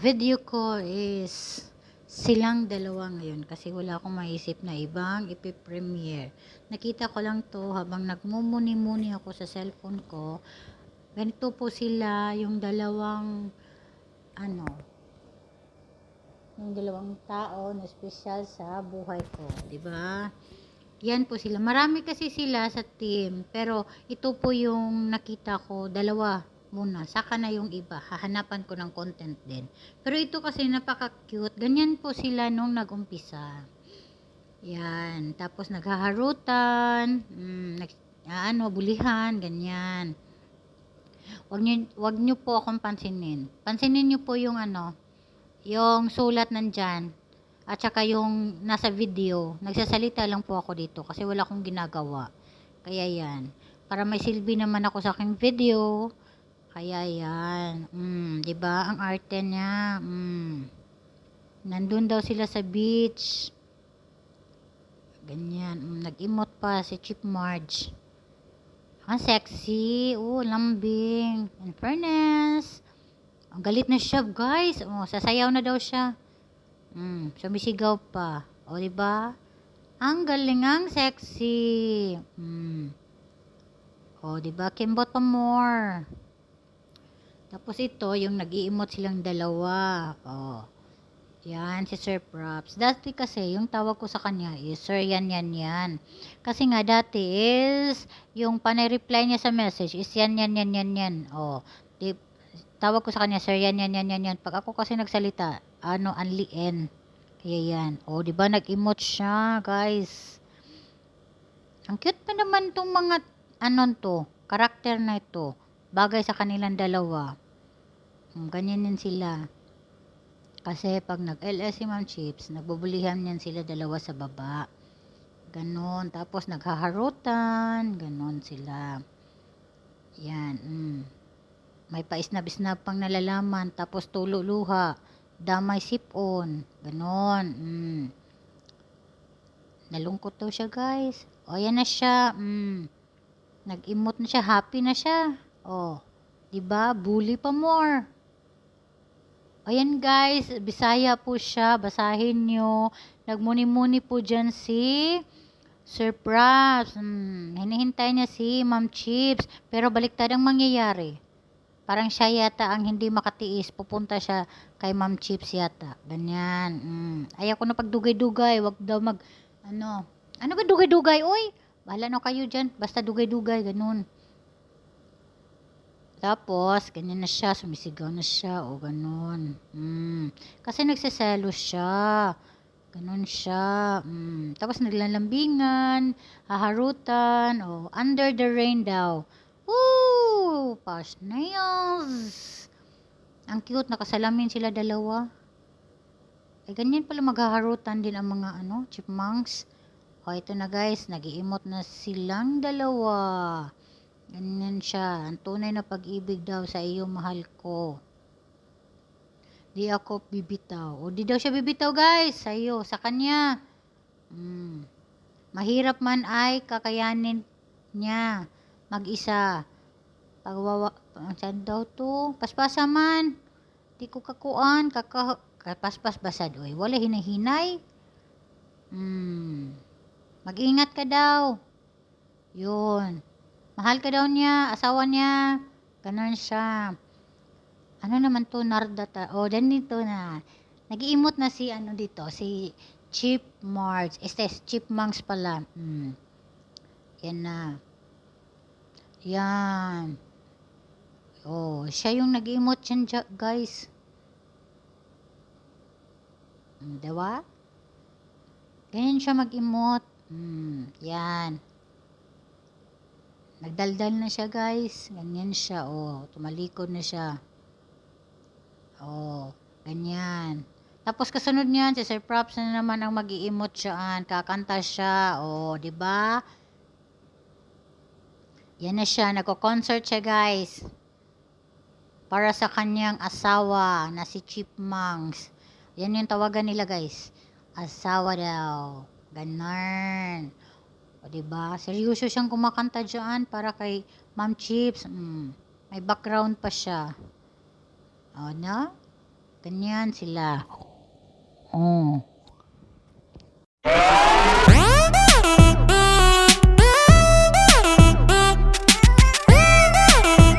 video ko is silang dalawa ngayon kasi wala akong maisip na ibang ipipremiere. Nakita ko lang to habang nagmumuni-muni ako sa cellphone ko. Ganito po sila yung dalawang ano yung dalawang tao na espesyal sa buhay ko, 'di ba? Yan po sila. Marami kasi sila sa team. Pero ito po yung nakita ko, dalawa muna. Saka na yung iba. Hahanapan ko ng content din. Pero ito kasi napaka-cute. Ganyan po sila nung nag-umpisa. Yan. Tapos naghaharutan. Mm, nag, ano, bulihan. Ganyan. Wag niyo, wag niyo po akong pansinin. Pansinin niyo po yung ano, yung sulat nandyan. At saka yung nasa video, nagsasalita lang po ako dito kasi wala akong ginagawa. Kaya yan. Para may silbi naman ako sa aking video. Kaya yan. Mm, 'di ba? Ang arte niya. Mm. Nandun daw sila sa beach. Ganyan. Mm, nag-emote pa si Chip Marge. Ang sexy. Oh, lambing. In fairness. Ang galit na siya, guys. Oh, sasayaw na daw siya. Mm, sumisigaw pa. O, di ba? Ang galing ang sexy. Mm. O, di ba? Kimbot pa more. Tapos ito, yung nag-i-emote silang dalawa. O. Yan, si Sir Props. Dati kasi, yung tawag ko sa kanya is, Sir, yan, yan, yan. Kasi nga, dati is, yung panay-reply niya sa message is, yan, yan, yan, yan, yan. O, di, tawag ko sa kanya, Sir, yan, yan, yan, yan, yan. Pag ako kasi nagsalita, ano, Anli N. Kaya yan. O, di ba nag-emote siya, guys. Ang cute pa naman tong mga, ano to, karakter na ito. Bagay sa kanilang dalawa. Hmm, Ganyan yan sila. Kasi pag nag-LS si Ma'am Chips, nagbubulihan yan sila dalawa sa baba. Ganon. Tapos naghaharutan. Ganon sila. Yan. Mm. May paisnab-isnab pang nalalaman. Tapos tululuha. Damay sipon. Ganon. Mm. Nalungkot daw siya guys. O yan na siya. Mm. Nag-emote na siya. Happy na siya. O. Diba? Bully pa more. Ayan guys, Bisaya po siya. Basahin nyo. Nagmuni-muni po dyan si Sir Props. Hmm, hinihintay niya si Ma'am Chips. Pero baliktad ang mangyayari. Parang siya yata ang hindi makatiis. Pupunta siya kay Ma'am Chips yata. Ganyan. Hmm. Ayaw ko na pagdugay-dugay. Wag daw mag, ano, ano ba dugay-dugay? Uy, bahala na kayo dyan. Basta dugay-dugay. Ganun. Tapos, ganyan na siya, sumisigaw na siya, o ganun. Mm. Kasi nagsiselos siya. Ganun siya. Mm. Tapos naglalambingan, haharutan, o under the rain daw. Woo! Pass nails! Ang cute, nakasalamin sila dalawa. Eh, ganyan pala maghaharutan din ang mga ano, chipmunks. O, ito na guys, nag emote na silang dalawa. Ganyan siya. Ang tunay na pag-ibig daw sa iyo, mahal ko. Di ako bibitaw. O di daw siya bibitaw, guys. Sa iyo, sa kanya. Mm. Mahirap man ay kakayanin niya. Mag-isa. Pagwawa, saan daw to? Paspasa man. Di ko kakuan. Kaka, kapaspas basad. Uy, wala hinahinay. Mm. Mag-ingat ka daw. Yun. Mahal ka daw niya, asawa niya. Ganon siya. Ano naman to, Narda ta. Oh, ganito na. Nag-iimot na si ano dito, si Chip Marge. Este, Chipmunks pala. Hmm. Yan na. Yan. Oh, siya yung nag-emote yan, guys. Diba? Ganyan siya mag-emote. Hmm, yan. Nagdaldal na siya, guys. Ganyan siya, oh. Tumalikod na siya. Oh, ganyan. Tapos kasunod niyan, si Sir Props na naman ang mag-i-emote siya. Kakanta siya. Oh, di ba? Yan na siya. Nagko-concert siya, guys. Para sa kanyang asawa na si Chipmunks. Yan yung tawagan nila, guys. Asawa daw. Ganon. O, ba diba? Seryoso siyang kumakanta dyan para kay Ma'am Chips. Mm. May background pa siya. O, na? Ganyan sila. Oh.